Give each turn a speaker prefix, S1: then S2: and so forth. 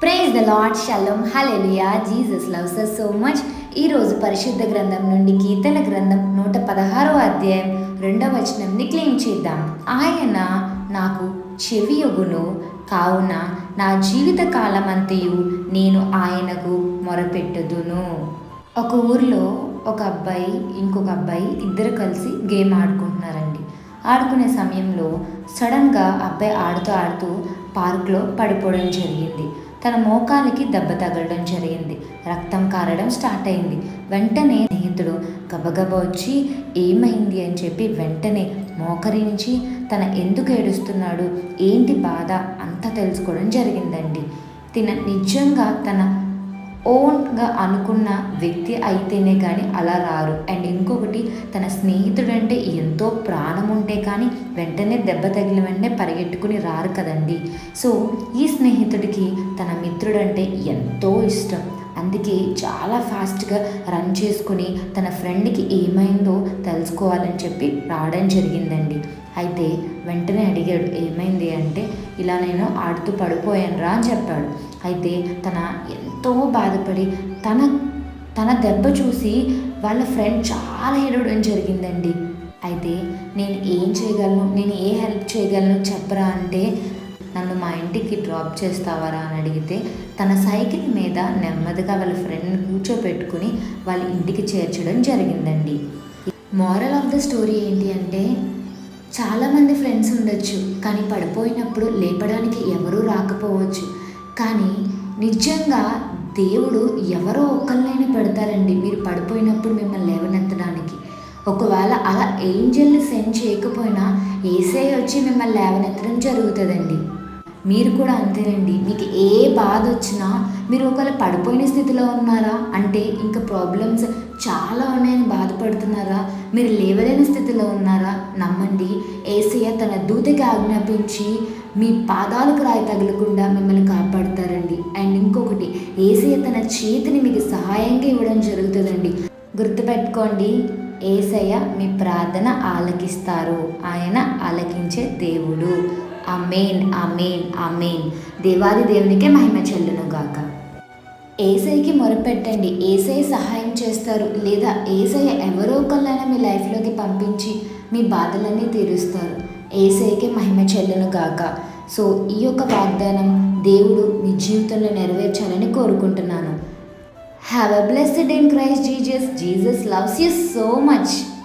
S1: Praise the lord shalom hallelujah Jesus loves us so much ఈరోజు పరిశుద్ధ గ్రంథం నుండి కీర్తన గ్రంథం నూట పదహారో అధ్యాయం రెండవ వచనంని క్లెయిమ్ చేద్దాం. ఆయన నాకు చెవియొగును కావున నా జీవిత కాలమంతయు నేను ఆయనకు మొరపెట్టుదును. ఒక ఊర్లో ఒక అబ్బాయి ఇంకొక అబ్బాయి ఇద్దరు కలిసి గేమ్ ఆడుకుంటున్నారండి. ఆడుకునే సమయంలో సడన్గా అబ్బాయి ఆడుతూ ఆడుతూ పార్క్లో పడిపోవడం జరిగింది. తన మోకాలికి దెబ్బ తగలడం జరిగింది. రక్తం కారడం స్టార్ట్ అయింది. వెంటనే స్నేహితుడు గబగబ వచ్చి ఏమైంది? అని చెప్పి వెంటనే మోకరించి తన ఎందుకు ఏడుస్తున్నాడు? ఏంటి బాధ? అంతా తెలుసుకోవడం జరిగిందండి. తిన నిజంగా తన ఓన్గా అనుకున్న వ్యక్తి అయితేనే కానీ అలా రారు. అండ్ ఇంకొకటి తన స్నేహితుడు అంటే ఎంతో ప్రాణం ఉంటే కానీ వెంటనే దెబ్బ తగిలిన వెంటనే పరిగెట్టుకుని రారు కదండి. సో ఈ స్నేహితుడికి తన మిత్రుడంటే ఎంతో ఇష్టం. అందుకే చాలా ఫాస్ట్గా రన్ చేసుకుని తన ఫ్రెండ్కి ఏమైందో తెలుసుకోవాలని చెప్పి రావడం జరిగిందండి. అయితే వెంటనే అడిగాడు ఏమైంది అంటే ఇలా నేను ఆడుతూ పడిపోయాను రా అని చెప్పాడు. అయితే తన ఎంతో బాధపడి తన తన దెబ్బ చూసి వాళ్ళ ఫ్రెండ్ చాలా ఏడవడం జరిగిందండి. అయితే నేను ఏం చేయగలను? నేను ఏ హెల్ప్ చేయగలను? చెప్పరా అంటే నన్ను మా ఇంటికి డ్రాప్ చేస్తావారా అని అడిగితే తన సైకిల్ మీద నెమ్మదిగా వాళ్ళ ఫ్రెండ్ని కూర్చోపెట్టుకుని వాళ్ళ ఇంటికి చేర్చడం జరిగిందండి. మోరల్ ఆఫ్ ద స్టోరీ ఏంటి అంటే చాలామంది ఫ్రెండ్స్ ఉండొచ్చు కానీ పడిపోయినప్పుడు లేపడానికి ఎవరూ రాకపోవచ్చు. కానీ నిజంగా దేవుడు ఎవరో ఒక్కరినైనా పెడతారండి మీరు పడిపోయినప్పుడు మిమ్మల్ని లేవనెత్తడానికి. ఒకవేళ అలా ఏంజల్ని సెండ్ చేయకపోయినా ఏసే వచ్చి మిమ్మల్ని లేవనెత్తడం జరుగుతుందండి. మీరు కూడా అంతేనండి. మీకు ఏ బాధ వచ్చినా మీరు ఒకవేళ పడిపోయిన స్థితిలో ఉన్నారా? అంటే ఇంకా ప్రాబ్లమ్స్ చాలా ఉన్నాయని బాధపడుతున్నారా? మీరు లేవలేని స్థితిలో ఉన్నారా? నమ్మండి. ఏసయ్య తన దూతకి ఆజ్ఞాపించి మీ పాదాలకు రాయి తగలకుండా మిమ్మల్ని కాపాడుతారండి. అండ్ ఇంకొకటి ఏసయ్య తన చేతిని మీకు సహాయంగా ఇవ్వడం జరుగుతుందండి. గుర్తుపెట్టుకోండి ఏసయ్య మీ ప్రార్థన ఆలకిస్తారు. ఆయన ఆలకించే దేవుడు. అమేన్ అమేన్ అమేన్ దేవాది దేవునికే మహిమ చెల్లును గాక. ఏసైకి మొరపెట్టండి. ఏసై సహాయం చేస్తారు. లేదా ఏసై ఎవరో ఒకళ్ళైనా మీ లైఫ్లోకి పంపించి మీ బాధలన్నీ తీరుస్తారు. ఏసైకి మహిమ చెల్లును గాక. సో ఈ యొక్క వాగ్దానం దేవుడు మీ జీవితంలో నెరవేర్చాలని కోరుకుంటున్నాను. Have a blessed day in Christ Jesus. Jesus loves you so much.